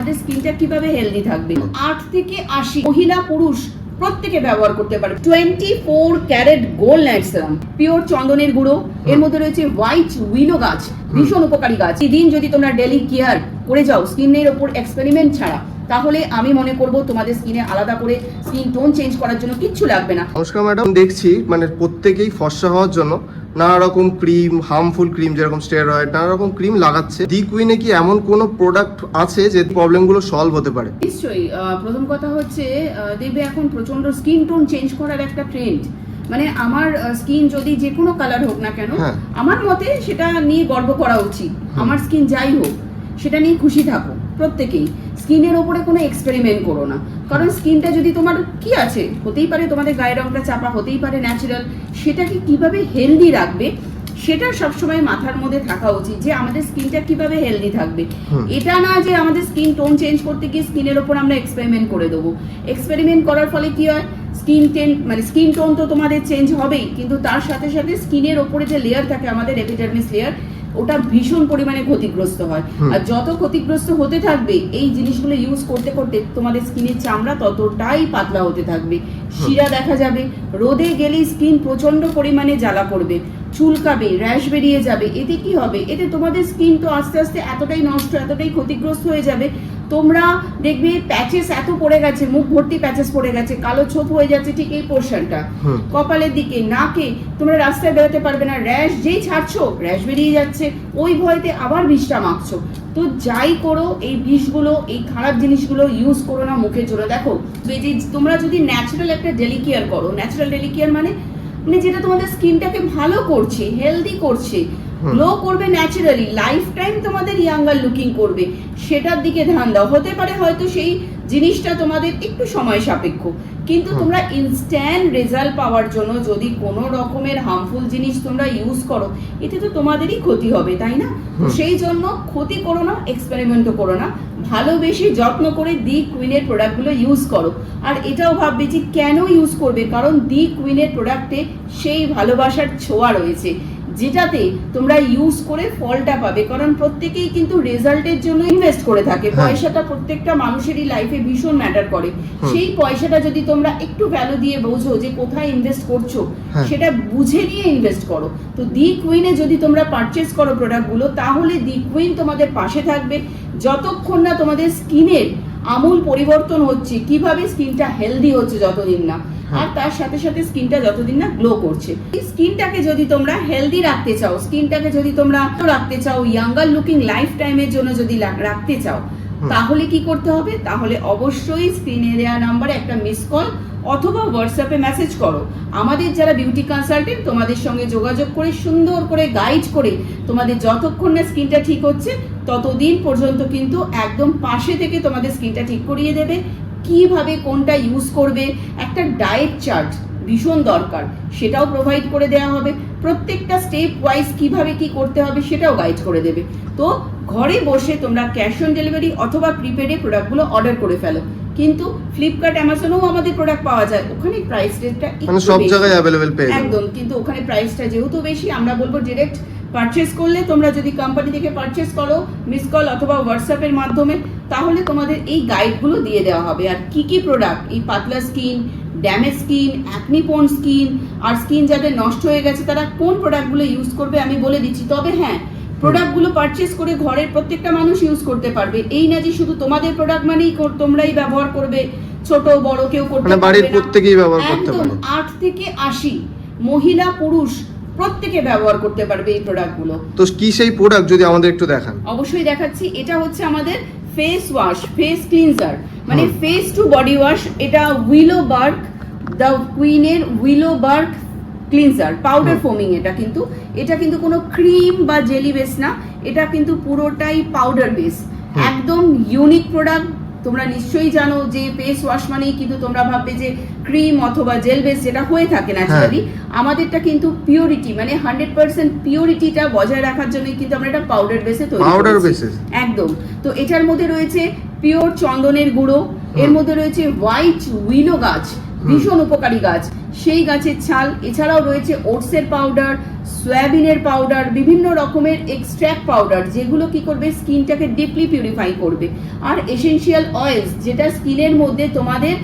আমাদের স্কিনটা কীভাবে হেলদি থাকবে? আট থেকে আশি মহিলা পুরুষ প্রত্যেকে ব্যবহার করতে পারে twenty four carat gold night serum pure চন্দনের গুঁড়ো এর মধ্যে রয়েছে হোয়াইট উইনো গাছ ভীষণ উপকারী গাছ। দিন যদি তোমরা ডেলি কেয়ার করে যাও স্কিনের ওপর এক্সপেরিমেন্ট ছাড়া তাহলে আমি মনে করব তোমাদের স্কিনে আলাদা করে স্কিন টোন চেঞ্জ করার জন্য কিচ্ছু লাগবে না। নমস্কার ম্যাডাম দেখছি মানে প্রত্যেকেই ফর্সা হওয়ার জন্য নানা রকম ক্রিম হার্মফুল ক্রিম যেরকম স্টেরয়েড নানা রকম ক্রিম লাগাচ্ছে দি কুইনে কি এমন কোনো প্রোডাক্ট আছে যে প্রবলেমগুলো সলভ হতে পারে? নিশ্চয়ই প্রথম কথা হচ্ছে দেখবে এখন প্রচণ্ড স্কিন টোন চেঞ্জ করার একটা ট্রেন্ড মানে আমার স্কিন যদি যে কোনো কালার হোক না কেন হ্যাঁ। আমার মতে সেটা নিয়ে গর্ব করা উচিত। আমার স্কিন যাই হোক সেটা নিয়ে খুশি থাকো প্রত্যেকেই। স্কিনের ওপরে কোনো এক্সপেরিমেন্ট করো না। কারণ স্কিনটা যদি তোমার কি আছে? হতেই পারে তোমাদের গায়ের রংটা চাপা হতেই পারে ন্যাচারাল সেটাকে কীভাবে হেলদি রাখবে? সেটা সবসময় মাথার মধ্যে থাকা উচিত যে আমাদের স্কিনটা কীভাবে হেলদি থাকবে। এটা না যে আমাদের স্কিন টোন চেঞ্জ করতে গিয়ে স্কিনের ওপর আমরা এক্সপেরিমেন্ট করে দেবো। এক্সপেরিমেন্ট করার ফলে কি হয়? স্কিন টেন মানে স্কিন টোন তো তোমাদের চেঞ্জ হবেই কিন্তু তার সাথে সাথে স্কিনের ওপরে যে লেয়ার থাকে আমাদের এপিডার্মিস লেয়ার ওটা ভীষণ পরিমাণে ক্ষতিগ্রস্ত হয়। আর যত ক্ষতিগ্রস্ত হতে থাকবে এই জিনিসগুলো ইউজ করতে করতে তোমাদের স্কিনের চামড়া ততটাই পাতলা হতে থাকবে। শিরা দেখা যাবে রোদে গেলেই স্কিন প্রচণ্ড পরিমাণে জ্বালা করবে চুলকাবে র্যাশ বেরিয়ে যাবে। এতে কি হবে? এতে তোমাদের স্কিন তো আস্তে আস্তে এতটাই নষ্ট এতটাই ক্ষতিগ্রস্ত হয়ে যাবে। তোমরা দেখবে প্যাচেস এত পড়ে গেছে মুখ ভর্তি প্যাচেস পড়ে গেছে কালো ছোপ হয়ে যাচ্ছে ঠিক এই পোর্শনটা কপালের দিকে নাকে তোমরা রাস্তায় বেরোতে পারবে না। র্যাশ যেই ছাড়ছো র্যাশ বেরিয়ে যাচ্ছে ওই ভয়তে আবার বিষটা মাখছো। তো যাই করো এই বিষগুলো এই খারাপ জিনিসগুলো ইউজ করো না মুখের জন্য। দেখো এই যে তোমরা যদি ন্যাচারাল একটা ডেলি কেয়ার করো ন্যাচারাল ডেলি কেয়ার মানে মানে যেটা তোমাদের স্কিনটাকে ভালো করছে হেলদি করছে। গ্লো করবে ন্যাচারালি লাইফ টাইম তোমাদের ইয়াঙ্গার লুকিং করবে। সেটার দিকে ধ্যান দাও। হতে পারে হয়তো সেই জিনিসটা তোমাদের একটু সময় সাপেক্ষ। কিন্তু তোমরা ইনস্ট্যান্ট রেজাল্ট পাওয়ার জন্য যদি কোনো রকমের হার্মফুল জিনিস তোমরা ইউজ করো এতে তো তোমাদেরই ক্ষতি হবে তাই না? সেই জন্য ক্ষতি করো না এক্সপেরিমেন্টও করো না। ভালোবেসে যত্ন করে দি কুইনের প্রোডাক্টগুলো ইউজ করো। আর এটাও ভাববে যে কেন ইউজ করবে? কারণ দি কুইনের প্রোডাক্টে সেই ভালোবাসার ছোঁয়া রয়েছে। যেটাতে তোমরা ইউজ করে ফলটা পাবে। কারণ প্রত্যেকেই কিন্তু রেজাল্টের জন্য ইনভেস্ট করে থাকে। হ্যাঁ। পয়সাটা প্রত্যেকটা মানুষেরই লাইফে ভীষণ ম্যাটার করে। সেই পয়সাটা যদি তোমরা একটু ভ্যালু দিয়ে বোঝো যে কোথায় ইনভেস্ট করছ হ্যাঁ। সেটা বুঝে নিয়ে ইনভেস্ট করো। তো দি কুইনে যদি তোমরা পারচেস করো প্রোডাক্টগুলো তাহলে দি কুইন তোমাদের পাশে থাকবে। যতক্ষণ না তোমাদের স্কিনের আমূল পরিবর্তন হচ্ছে কীভাবে স্কিনটা হেলদি হচ্ছে যতদিন না আর তার সাথে সাথে স্কিনটা যতদিন না গ্লো করছে। স্কিনটাকে যদি তোমরা হেলদি রাখতে চাও স্কিনটাকে যদি তোমরা রাখতে চাও ইয়াঙ্গার লুকিং লাইফ টাইমের জন্য যদি রাখতে চাও তাহলে কি করতে হবে? তাহলে অবশ্যই স্ক্রিনে দেওয়া নাম্বারে একটা মিস কল অথবা হোয়াটসঅ্যাপে মেসেজ করো। আমাদের যারা বিউটি কনসালটেন্ট তোমাদের সঙ্গে যোগাযোগ করে সুন্দর করে গাইড করে তোমাদের যতক্ষণ না স্কিনটা ঠিক হচ্ছে ততদিন পর্যন্ত কিন্তু একদম পাশে থেকে তোমাদের স্কিনটা ঠিক করিয়ে দেবে। কীভাবে কোনটা ইউজ করবে? একটা ডায়েট চার্ট ভীষণ দরকার। সেটাও প্রোভাইড করে দেওয়া হবে। প্রত্যেকটা স্টেপ ওয়াইজ কীভাবে কি করতে হবে সেটাও গাইড করে দেবে। তো ঘরে বসে তোমরা ক্যাশ অন ডেলিভারি অথবা প্রিপেডে প্রোডাক্টগুলো অর্ডার করে ফেলো। কিন্তু ফ্লিপকার্ট অ্যামাজনেও আমাদের প্রোডাক্ট পাওয়া যায়। ওখানে প্রাইস রেটটা মানে সব জায়গায় অ্যাভেলেবেল পেয়ে একদম। কিন্তু ওখানে প্রাইসটা যেহেতু বেশি আমরা বলব ডিরেক্ট পারচেস করলে তোমরা যদি কোম্পানি থেকে পারচেস করো মিস কল অথবা হোয়াটসঅ্যাপের মাধ্যমে তাহলে তোমাদের এই গাইডগুলো দিয়ে দেওয়া হবে। আর কি কি প্রোডাক্ট এই পাতলা skin damage skin acne prone skin আর স্কিন যাদের নষ্ট হয়ে গেছে তারা কোন প্রোডাক্টগুলো ইউজ করবে আমি বলে দিচ্ছি। তবে হ্যাঁ প্রোডাক্টগুলো পারচেস করে ঘরের প্রত্যেকটা মানুষ ইউজ করতে পারবে। এই না যে শুধু তোমাদের প্রোডাক্ট মানেই তোমরাই ব্যবহার করবে ছোট বড় কেউ করতে মানে বাড়ির পারবে না। প্রত্যেকেই ব্যবহার করতে একদম পারে আট থেকে আশি মহিলা পুরুষ প্রত্যেকে ব্যবহার করতে পারবে এই প্রোডাক্টগুলো তো কি সেই প্রোডাক্ট যদি আমাদের একটু দেখান? অবশ্যই দেখাচ্ছি এটা হচ্ছে আমাদের ফেস ওয়াশ ফেস ক্লিনজার মানে ফেস টু বডি ওয়াশ এটা willow bark the কুইনের willow bark cleanser powder foaming এটা কিন্তু। এটা কিন্তু কোনো ক্রিম বা জেলি বেস না এটা কিন্তু পুরোটাই পাউডার বেস একদম ইউনিক প্রোডাক্ট তোমরা নিশ্চয়ই জানো যে ফেস ওয়াশ মানেই কিন্তু তোমরা ভাববে যে ক্রিম অথবা জেল বেস যেটা হয়ে থাকে ন্যাচারালি আমাদেরটা কিন্তু পিওরিটি মানে হান্ড্রেড পার্সেন্ট পিওরিটিটা বজায় রাখার জন্য কিন্তু আমরা এটা পাউডার বেসে তৈরি পাউডার বেসে একদম। তো এটার মধ্যে রয়েছে পিওর চন্দনের গুঁড়ো এর মধ্যে রয়েছে হোয়াইট উইলো গাছ। ভীষণ উপকারী গাছ। সেই গাছের ছাল, এছাড়াও রয়েছে ওটসের পাউডার সয়াবিনের পাউডার বিভিন্ন রকমের এক্সট্র্যাক্ট পাউডার যেগুলো কি করবে? স্কিনটাকে ডিপলি পিউরিফাই করবে। আর এসেনশিয়াল অয়েলস যেটা স্কিনের মধ্যে তোমাদের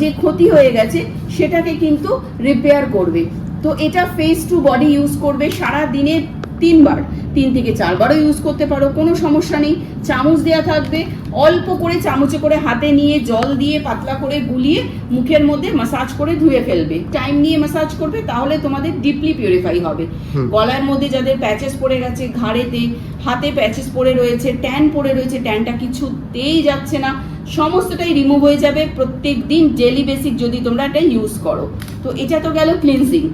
যে ক্ষতি হয়ে গেছে, সেটাকে কিন্তু রিপেয়ার করবে। তো এটা ফেস টু বডি ইউজ করবে সারা দিনে তিনবার। তিন থেকে চারবারও ইউজ করতে পারো কোনো সমস্যা নেই। চামচ দেওয়া থাকবে। অল্প করে চামচে করে হাতে নিয়ে জল দিয়ে পাতলা করে গুলিয়ে মুখের মধ্যে মাসাজ করে ধুয়ে ফেলবে। টাইম নিয়ে মাসাজ করবে তাহলে তোমাদের ডিপলি পিউরিফাই হবে। গলার মধ্যে যাদের প্যাচেস পড়ে গেছে ঘাড়েতে হাতে প্যাচেস পড়ে রয়েছে ট্যান পড়ে রয়েছে ট্যানটা কিছুতেই যাচ্ছে না। সমস্তটাই রিমুভ হয়ে যাবে। প্রত্যেক দিন ডেলি বেসিক যদি তোমরা এটা ইউজ করো। তো এটা তো গেল ক্লিনজিং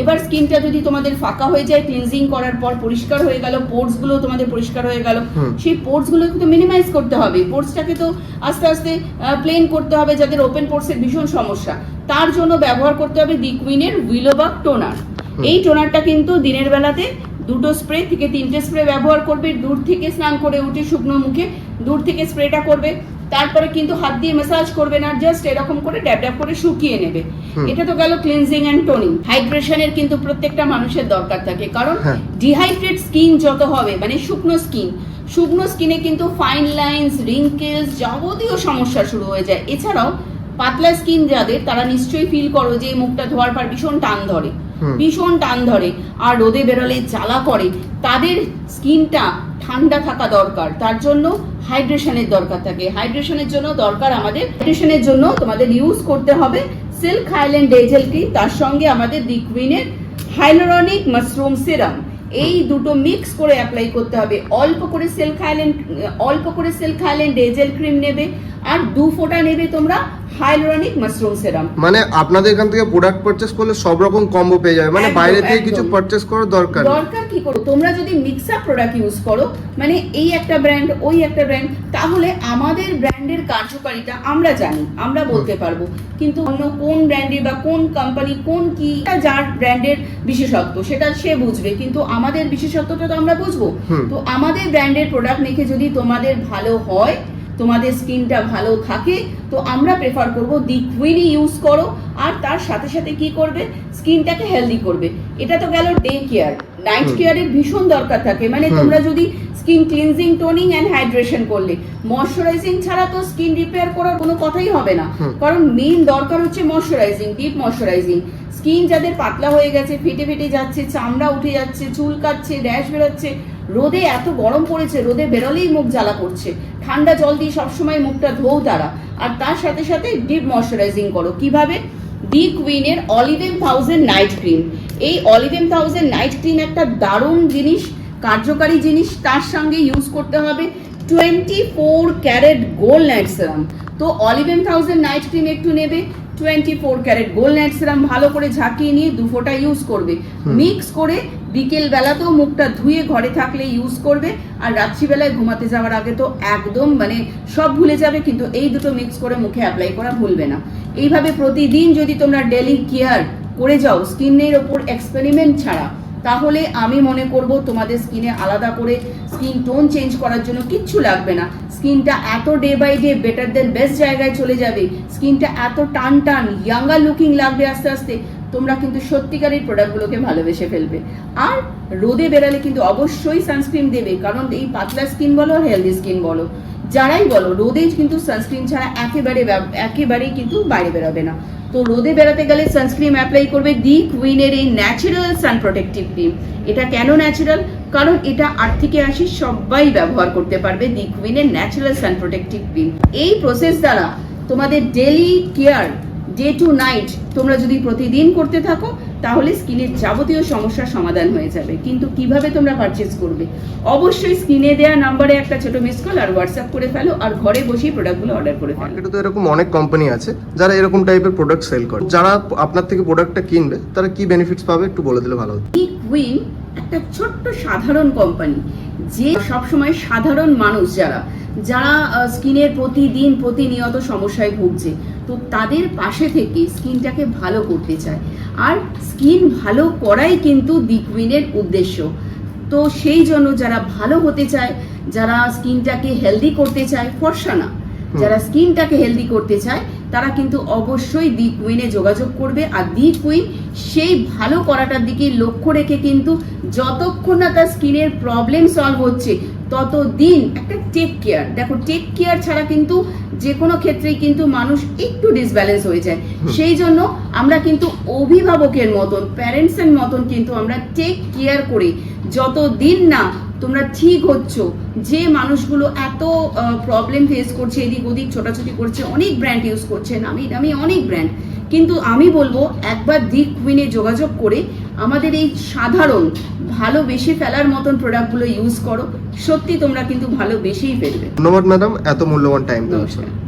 এবার স্কিনটা যদি তোমাদের ফাঁকা হয়ে যায় ক্লিনজিং করার পর পরিষ্কার হয়ে গেল পোর্টসগুলো তোমাদের পরিষ্কার হয়ে গেল। সেই পোর্টসগুলো কিন্তু মিনিমাইজ করতে হবে। পোর্টসটাকে তো আস্তে আস্তে প্লেন করতে হবে যাদের ওপেন পোর্টস এর ভীষণ সমস্যা। তার জন্য ব্যবহার করতে হবে দি কুইনের উইলোবাক টোনার এই টোনারটা কিন্তু দিনের বেলাতে দুটো স্প্রে থেকে তিনটে স্প্রে ব্যবহার করবে। দূর থেকে স্নান করে উঠে শুকনো মুখে দূর থেকে স্প্রেটা করবে। তারপরে কিন্তু হাত দিয়ে ম্যাসাজ করবে না জাস্ট এরকম করে ড্যাব ড্যাব করে শুকিয়ে নেবে। এটা তো গেল ক্লিনজিং অ্যান্ড টোনিং হাইড্রেশনের কিন্তু প্রত্যেকটা মানুষের দরকার থাকে কারণ হ্যাঁ। ডিহাইড্রেট স্কিন যত হবে মানে শুকনো স্কিন শুকনো স্কিনে কিন্তু ফাইন লাইন্স রিঙ্কেলস যাবতীয় সমস্যা শুরু হয়ে যায়। এছাড়াও পাতলা স্কিন যাদের তারা নিশ্চয়ই ফিল করো যে মুখটা ধোয়ার পর ভীষণ টান ধরে ভীষণ টান ধরে আর রোদে বেরোলে জ্বালা করে তাদের স্কিনটা ঠান্ডা থাকা দরকার, তার জন্য হাইড্রেশনের দরকার থাকে। হাইড্রেশনের জন্য দরকার আমাদের, হাইড্রেশনের জন্য তোমাদের ইউজ করতে হবে সিল্ক হাইল্যান্ড ডেজেল ক্রিম তার সঙ্গে আমাদের দি কুইনের হাইলোরনিক মাশরুম সিরাম এই দুটো মিক্স করে অ্যাপ্লাই করতে হবে। অল্প করে সিল্ক হাইল্যান্ড অল্প করে সিল্ক হাইল্যান্ড ডেজেল ক্রিম নেবে আর দু ফোঁটা নেবে তোমরা হাইলোরনিক মাশরুম সিরাম মানে আপনাদের এখান থেকে প্রোডাক্ট পারচেস করলে সব রকম কম্বো পেয়ে যাবে। মানে বাইরে থেকে কিছু। পারচেস করার দরকার। দরকার কি করো? তোমরা যদি মিক্স আপ প্রোডাক্ট ইউজ করো মানে এই একটা ব্র্যান্ড ওই একটা ব্র্যান্ড তাহলে আমাদের ব্র্যান্ডের কার্যকারিতা আমরা জানি আমরা বলতে পারব। কিন্তু অন্য কোন ব্র্যান্ডের বা কোন কোম্পানি কোন কি যার ব্র্যান্ডের বিশেষত্ব সেটা সে বুঝবে। কিন্তু আমাদের বিশেষত্বটা তো আমরা বুঝব। তো আমাদের ব্র্যান্ডের প্রোডাক্ট মেখে যদি তোমাদের ভালো হয় তোমাদের স্কিনটা ভালো থাকে তো আমরা প্রেফার করব দি কুইনই ইউজ করো আর তার সাথে সাথে কি করবে? স্কিনটাকে হেলদি করবে। এটা তো গেল ডে কেয়ার নাইট কেয়ারের ভীষণ দরকার থাকে। মানে তোমরা যদি skin cleansing toning and hydration করলে ময়শ্চারাইজিং ছাড়া তো স্কিন রিপেয়ার করার কোনো কথাই হবে না। কারণ মেইন দরকার হচ্ছে ময়শ্চারাইজিং ডিপ ময়শ্চারাইজিং স্কিন যাদের পাতলা হয়ে গেছে ফেটে ফেটে যাচ্ছে চামড়া উঠে যাচ্ছে চুল কাচ্ছে র্যাশ বেরোচ্ছে রোদে এত গরম পড়েছে রোদে বেরোলেই মুখ জ্বালা করছে। ঠান্ডা জল দিয়ে সবসময় মুখটা ধোও তারা। আর তার সাথে সাথে ডিপ ময়শ্চারাইজিং করো। কীভাবে? ডি কুইনের অলিভেম থাউজেন্ড নাইট ক্রিম। এই অলিভেম থাউজেন্ড নাইট ক্রিম একটা দারুণ জিনিস কার্যকারী জিনিস। তার সঙ্গে ইউজ করতে হবে twenty four carat gold night serum. তো অলিভেন থাউজেন্ড নাইট ক্রিম একটু নেবে twenty four carat gold night serum ভালো করে ঝাঁকিয়ে নিয়ে দু ফোঁটা ইউজ করবে মিক্স করে বিকেল বেলাতেও মুখটা ধুয়ে ঘরে থাকলে ইউজ করবে, আর রাত্রিবেলায় ঘুমাতে যাওয়ার আগে তো একদম মানে সব ভুলে যাবে, কিন্তু এই দুটো মিক্স করে মুখে অ্যাপ্লাই করা ভুলবে না। এইভাবে প্রতিদিন যদি তোমরা ডেলি কেয়ার করে যাও, স্কিনের ওপর এক্সপেরিমেন্ট ছাড়া, তাহলে আমি মনে করব তোমাদের স্কিনে আলাদা করে স্কিন টোন চেঞ্জ করার জন্য কিচ্ছু লাগবে না। স্কিনটা এত day by day better than best জায়গায় চলে যাবে। স্কিনটা এত টান টান ইয়াঙ্গার লুকিং লাগবে আস্তে আস্তে। তোমরা কিন্তু সত্যিকারের প্রোডাক্টগুলোকে ভালোবেসে ফেলবে। আর রোদে বেরালে কিন্তু অবশ্যই সানস্ক্রিন দেবে, কারণ এই পাতলা স্কিন বলো আর হেলদি স্কিন বলো, যারাই বলো, রোদে কিন্তু সানস্ক্রিন ছাড়া একেবারে একেবারেই কিন্তু বাইরে বেরোবে না। তো রোদে বেড়াতে গেলে সানস্ক্রিন অ্যাপ্লাই করবে দি কুইনের এই ন্যাচারাল সান প্রোটেক্টিভ ক্রিম এটা কেন ন্যাচারাল কারণ এটা আট থেকে আশি সবাই ব্যবহার করতে পারবে দি কুইনের ন্যাচারাল সান প্রোটেক্টিভ ক্রিম এই প্রসেস দ্বারা তোমাদের daily care day to night তোমরা যদি প্রতিদিন করতে থাকো তাহলে স্কিনের যাবতীয় সমস্যার সমাধান হয়ে যাবে। কিন্তু কীভাবে তোমরা পারচেস করবে? অবশ্যই স্ক্রিনে দেওয়া নাম্বারে একটা ছোট মিস কল আর হোয়াটসঅ্যাপ করে ফেলো আর ঘরে বসেই প্রোডাক্টগুলো অর্ডার করে ফেলো। মার্কেটে তো এরকম অনেক কোম্পানি আছে যারা এরকম টাইপের প্রোডাক্ট সেল করে। যারা আপনার থেকে প্রোডাক্টটা কিনবে তারা কি বেনিফিটস পাবে একটু বলে দিলে ভালো হতো। ই কুইন একটা ছোট্ট সাধারণ কোম্পানি যে সবসময় সাধারণ মানুষ যারা যারা স্কিনের প্রতিদিন প্রতিনিয়ত সমস্যায় ভুগছে তো তাদের পাশে থেকে স্কিনটাকে ভালো করতে চায়। আর স্কিন ভালো করাই কিন্তু দি কুইনের উদ্দেশ্য। তো সেই জন্য যারা ভালো হতে চায় যারা স্কিনটাকে হেলদি করতে চায় ফর্সা না। যারা স্কিনটাকে হেলদি করতে চায় তারা কিন্তু অবশ্যই দি কুইনে যোগাযোগ করবে। আর দি কুইন সেই ভালো করাটার দিকে লক্ষ্য রেখে কিন্তু যতক্ষণ না তার স্কিনের প্রবলেম সলভ হচ্ছে ততদিন একটা টেক কেয়ার দেখো টেক কেয়ার ছাড়া কিন্তু যে কোনো ক্ষেত্রেই কিন্তু মানুষ একটু ডিসব্যালেন্স হয়ে যায়। সেই জন্য আমরা কিন্তু অভিভাবকের মতন প্যারেন্টসের মতন কিন্তু আমরা টেক কেয়ার করি। যতদিন না তোমরা ঠিক হচ্ছ। যে মানুষগুলো এত প্রবলেম ফেস করছে এদিক ওদিক ছোটাছুটি করছে অনেক ব্র্যান্ড ইউজ করছে নামি দামি অনেক ব্র্যান্ড কিন্তু আমি বলব একবার দিক কুইনে যোগাযোগ করে আমাদের এই সাধারণ ভালোবেসে ফেলার মতন প্রোডাক্টগুলো ইউজ করো। সত্যি তোমরা কিন্তু ভালোবেসেই ফেলবে। ধন্যবাদ ম্যাডাম এত মূল্যবান টাইম দেওয়ার জন্য। নমস্কার।